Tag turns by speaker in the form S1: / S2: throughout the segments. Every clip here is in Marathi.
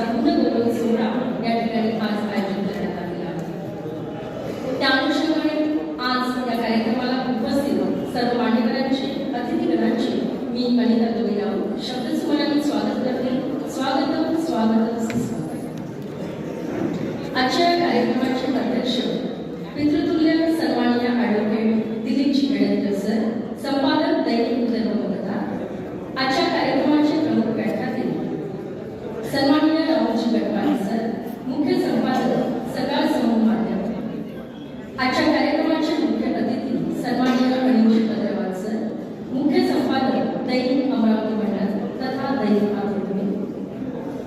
S1: सोहळा या ठिकाणी आज आयोजित करण्यात आलेला आहे त्या अनुषंगाने आज या कार्यक्रमाला उपस्थित सर्व मान्यवरांचे अतिथीगणांचे मी अनिता गविराव शब्दसुमनाने स्वागत करते. स्वागतम स्वागतम. आजच्या कार्यक्रमाची अध्यक्ष पितृतुल्य सन्माननीय ॲडव्होकेट दिलीपजी पेडणकर सर संपादक दैनिक विदर्भ मतदार आजच्या कार्यक्रमाचे प्रमुख व्याख्याते सन्माननीय राहुलजी गटवाले सर मुख्य संपादक सकाळ समूह माध्यम आजच्या कार्यक्रमाचे मुख्य अतिथी सन्माननीय अनिल पत्रवार सर मुख्य संपादक दैनिक अमरावती मंडळ तथा दैनिक मातृभूमी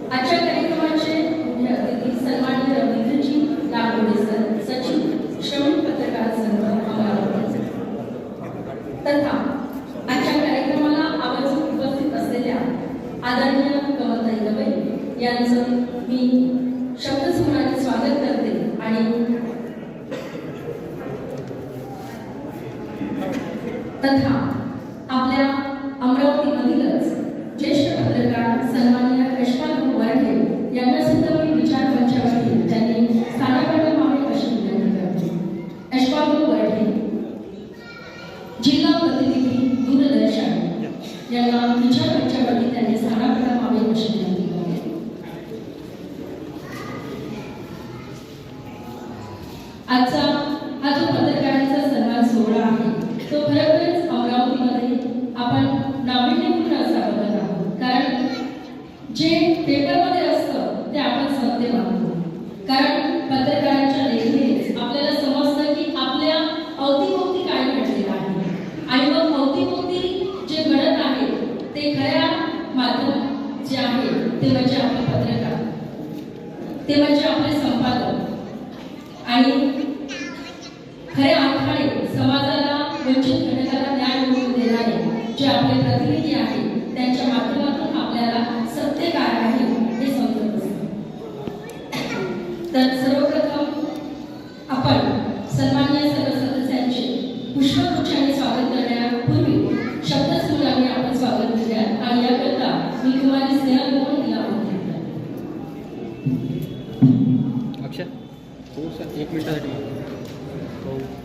S1: आजच्या कार्यक्रमाचे मुख्य अतिथी सन्माननीय रवींद्रजी लागवडे सर सचिव श्रमिक पत्रकार संघ अमरावती तथा आजच्या कार्यक्रमाला आवर्जून उपस्थित असलेल्या आदरणीय कमलताई गवई यांचं मी शब्दसुमनाने स्वागत करते आणि तथा आपल्या अमरावतीमधीलच ज्येष्ठ पत्रकार सन्मान्य यशपाल वर्ढे यांना सुद्धा मी विचार मंचावरती त्यांनी स्थानाकडे व्हावे अशी विनंती करते. यशपाल वर्ढे जिल्हा प्रतिनिधी दूरदर्शन यांना विचार मंचावरती त्यांनी स्थानाकडे व्हावे अशी विनंती आजचा हा जो पत्रकारांचा सन्मान सोहळा आहे तो खरं अमरावतीमध्ये आपण नाविन्यपूर्ण असा बघत आहोत कारण जे पेपरमध्ये असतं ते आपण सत्य मानतो कारण पत्रकारांच्या लेखणीनेच आपल्याला समजतं की आपल्या अवतीभोवती काय घडलेलं आहे आणि मग अवतीभोवती जे घडत आहे ते खऱ्या माध्यम जे आहे ते म्हणजे आपले पत्रकार ते म्हणजे आपले संपादक. आणि खऱ्या अर्थाने समाजाला वंचित घटकाला न्याय मिळवून देणारे जे आपले प्रतिनिधी आहेत त्यांच्या माध्यमातून आपल्याला सत्य काय आहे हे समजत असते. तर सर्वप्रथम आपण सन्मान्य सर्व सदस्यांचे पुष्पगुच्छाने स्वागत करण्यापूर्वी शब्दसुराने आपण स्वागत करूया. आणि याकरता मी तुम्हाला स्नेह म्हणून दिला होता
S2: एक मिनिटासाठी हो.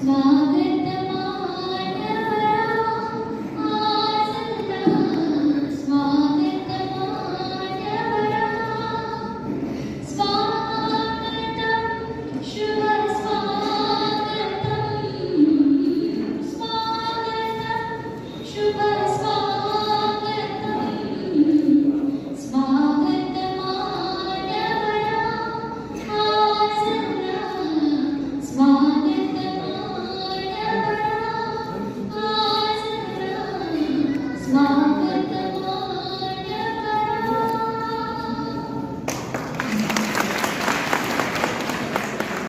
S2: smile.